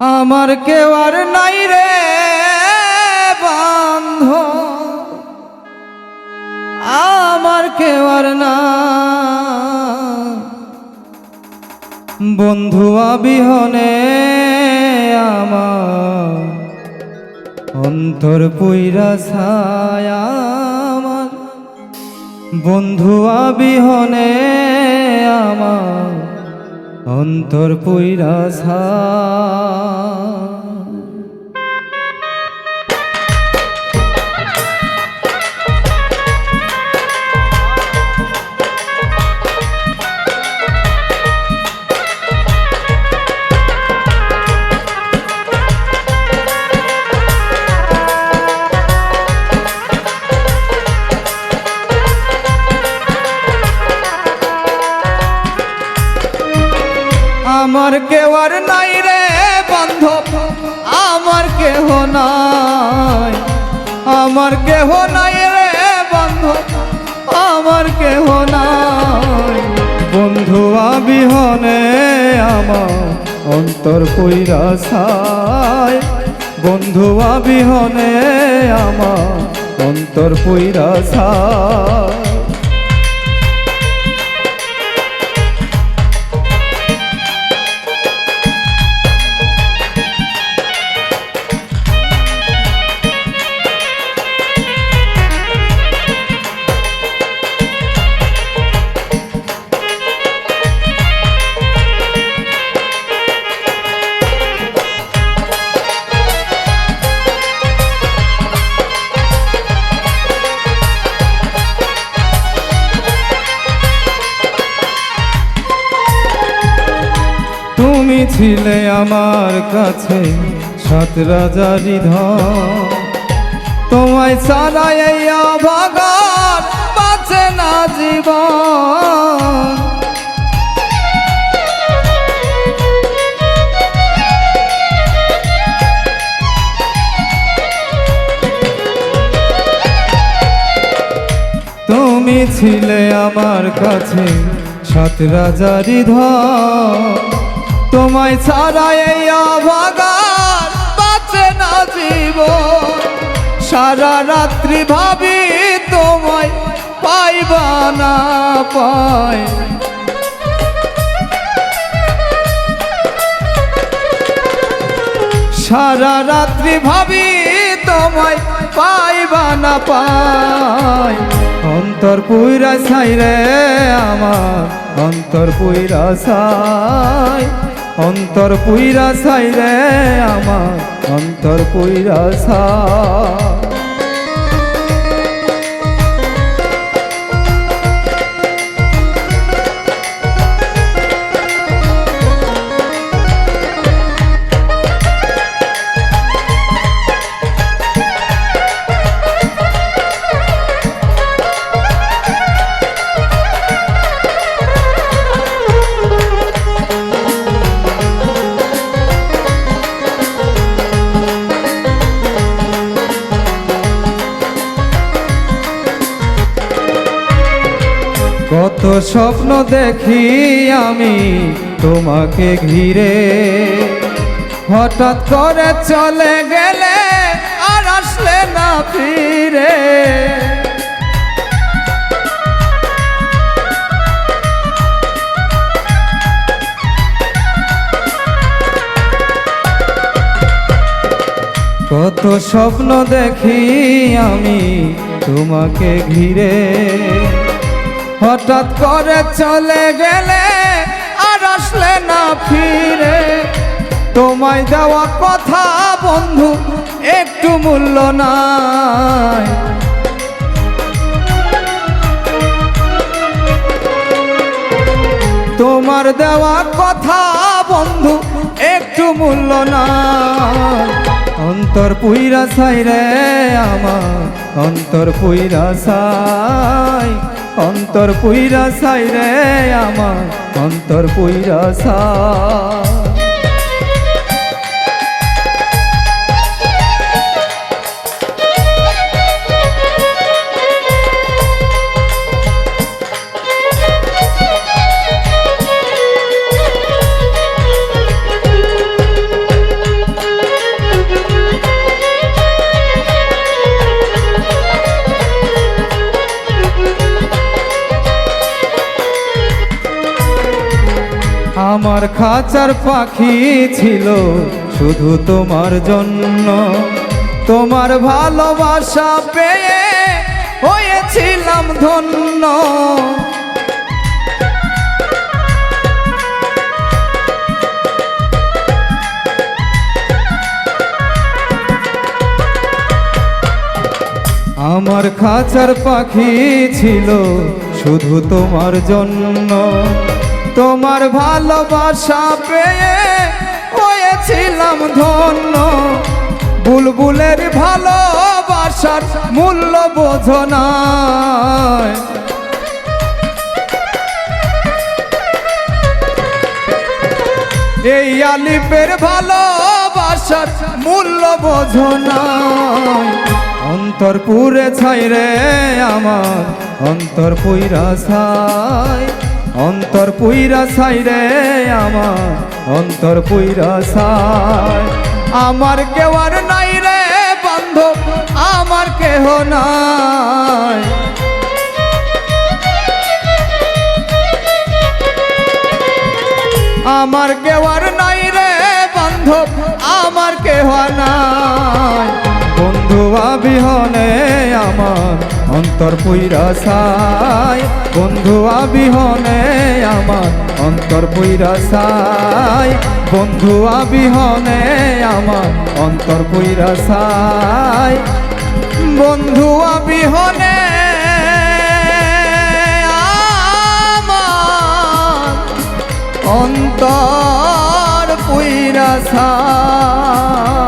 আমার কেউ আর নাই রে বান্ধ। আমার কেউ আর না বন্ধু বিহনে আমার অন্তর পুইরা ছায়া আমার। বন্ধু বিহনে আমার অন্তর পুইরা ছা আমার কেউ আর নাই রে বান্ধব। আমার কেহ নাই। আমার কেহ নাই রে বান্ধব। আমার কেহ নাই। বন্ধু বিহনে আমার অন্তর কইরা ছায় বন্ধু বিহনে আমার অন্তর কইরা ছায় তুমি ছিলে আমার কাছে সাত রাজারি তোমায় সারা এই বাঁচে না জীবন। তুমি ছিলে আমার কাছে সাত রাজারি ধন তোমায় ছাড়া এই অভাগার বাঁচে না জীবন। সারা রাত্রি ভাবি তোমায় পাইবা না পাই সারা রাত্রি ভাবি তোমায় পাইবা না পাই অন্তর পুইরা ছাই রে আমার, অন্তর পুইরা ছাই। অন্তর পুইরা সাইরে আমার অন্তর পুইরা ছাই। স্বপ্ন দেখি আমি তোমাকে ঘিরে। হঠাৎ করে চলে গেলে আর আসলে না ফিরে। কত স্বপ্ন দেখি আমি তোমাকে ঘিরে। হঠাৎ করে চলে গেলে আর আসলে না ফিরে। তোমায় দেওয়া কথা বন্ধু, একটু মূল্য নাই। তোমার দেওয়া কথা বন্ধু, একটু মূল্য নাই। অন্তর পুইরা সাই রে আমার, অন্তর পুইরা সাই অন্তর পুইরা সাই রে আমার, অন্তর পুইরা ছাই। আমার খাঁচার পাখি ছিল, শুধু তোমার জন্য। তোমার ভালোবাসা পেয়ে হয়েছিলাম ধন্য। আমার খাঁচার পাখি ছিল, শুধু তোমার জন্য। তোমার ভালোবাসা পেয়ে হয়েছিলাম ধন্য। বুলবুলের ভালোবাসার মূল্য বোঝো এই আলিপের ভালোবাসার মূল্য বোঝো অন্তর পুরে ছাই রে আমার, অন্তর পুইরা ছাই। অন্তর পুইরা ছাই রে আমার, অন্তর পুইরা ছাই। আমার কেউ আর নাই রে বান্ধব, আমার কেহ নাই। আমার কেউ আর নাই রে বান্ধব, আমার কেহ নাই। বন্ধু আবিহনে আমার অন্তর পুইরা সাই বন্ধু আবিহনে আমার। অন্তর পুইরা সাই বন্ধু আবিহনে আমার। অন্তর পুইরা সাই বন্ধু আবিহনে আমার। অন্তর পুইরা ছাই।